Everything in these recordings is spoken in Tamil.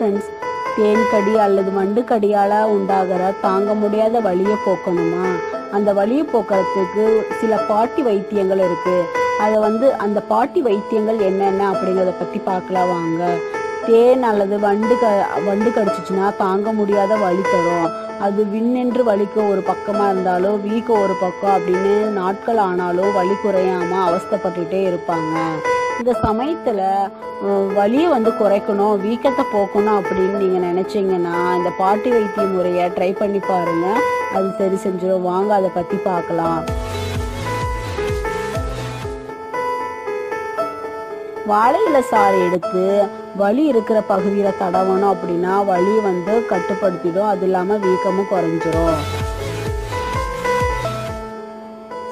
ஃப்ரெண்ட்ஸ் கடி அல்லது வண்டுக்கடியால் உண்டாகிற தாங்க முடியாத வழியை போக்கணுமா? அந்த வழியை போக்குறதுக்கு சில பாட்டி வைத்தியங்கள் இருக்குது அதை வந்து அந்த பாட்டி வைத்தியங்கள் என்னென்ன அப்படிங்கிறத பற்றி பார்க்கலாம் வாங்க. தேன் அல்லது வண்டு க வண்டு கடிச்சிச்சுன்னா தாங்க முடியாத வழி தரும். அது விண்ணென்று வலிக்க ஒரு பக்கமாக இருந்தாலோ வீக்க ஒரு பக்கம் அப்படின்னு நாட்கள் ஆனாலோ வலி குறையாமல் அவஸ்தப்பட்டுகிட்டே இருப்பாங்க. இந்த சமயத்தில் வலியை வந்து குறைக்கணும் வீக்கத்தை போக்கணும் அப்படின்னு நீங்கள் நினச்சிங்கன்னா இந்த பாட்டி வைத்திய முறையை ட்ரை பண்ணி பாருங்கள் அது சரி செஞ்சிடும் வாங்க அதை பற்றி பார்க்கலாம் வாழை சாறு எடுத்து வலி இருக்கிற பகுதியில் தடவணும் அப்படின்னா வலி வந்து கட்டுப்படுத்திடும். அது இல்லாமல் வீக்கமும் குறைஞ்சிரும்.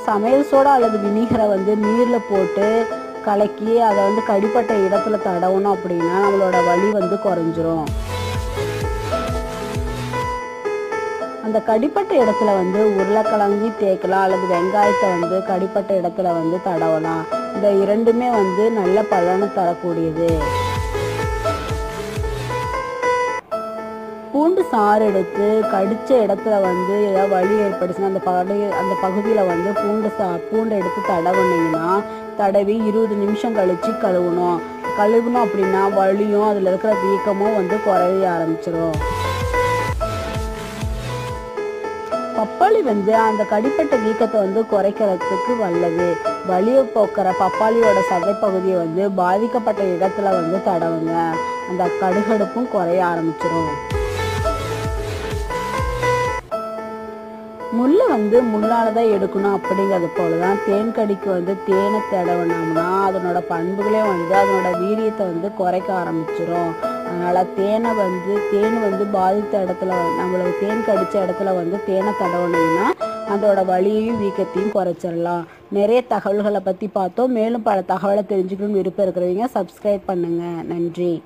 சமையல் சோடா அல்லது வினிகரை வந்து நீரில் போட்டு கலக்கி அதை வந்து கடிப்பட்ட இடத்துல தடவணும் அப்படின்னா நம்மளோட வலி வந்து குறைஞ்சிரும். அந்த கடிப்பட்ட இடத்துல வந்து உருளைக்கிழங்கு தேய்க்கலாம் அல்லது வெங்காயத்தை வந்து கடிப்பட்ட இடத்துல வந்து தடவலாம். இந்த இரண்டுமே வந்து நல்ல பலனை தரக்கூடியது. பூண்டு சாறு எடுத்து கடித்த இடத்துல வந்து ஏதாவது வலி ஏற்பட்டுச்சுன்னா அந்த பகுதி அந்த பகுதியில் வந்து பூண்டு சா பூண்டை எடுத்து தடவுனீங்கன்னா தடவி இருபது நிமிஷம் கழித்து கழுவணும். கழுவினோம் அப்படின்னா வலியும் அதில் இருக்கிற வீக்கமும் வந்து குறைய ஆரம்பிச்சிடும் பப்பாளி வந்து அந்த கடிப்பட்ட வீக்கத்தை வந்து குறைக்கிறதுக்கு வல்லது. வலியை போக்குற பப்பாளியோட சதைப்பகுதியை வந்து பாதிக்கப்பட்ட இடத்துல வந்து தடவுங்க. அந்த கடுகடுப்பும் குறைய ஆரம்பிச்சிடும் முல்லை வந்து முள்ளானதான் எடுக்கணும் அப்படிங்கிறது போல தான் தேன் கடிக்கு வந்து தேனை தடவினோம்னா அதனோட பண்புகளே வந்து அதனோட வீரியத்தை வந்து குறைக்க ஆரம்பிச்சிடும் அதனால தேனை வந்து தேன் வந்து பாதித்த இடத்துல நம்மளுக்கு தேன் கடித்த இடத்துல வந்து தேனை தடவினோம்னா அதோட வலியையும் வீக்கத்தையும் குறைச்சிடலாம் நிறைய தகவல்களை பற்றி பார்த்தோம். மேலும் பல தகவலை தெரிஞ்சுக்கணும்னு விருப்பம் இருக்கிறவங்க சப்ஸ்கிரைப் பண்ணுங்கள் நன்றி.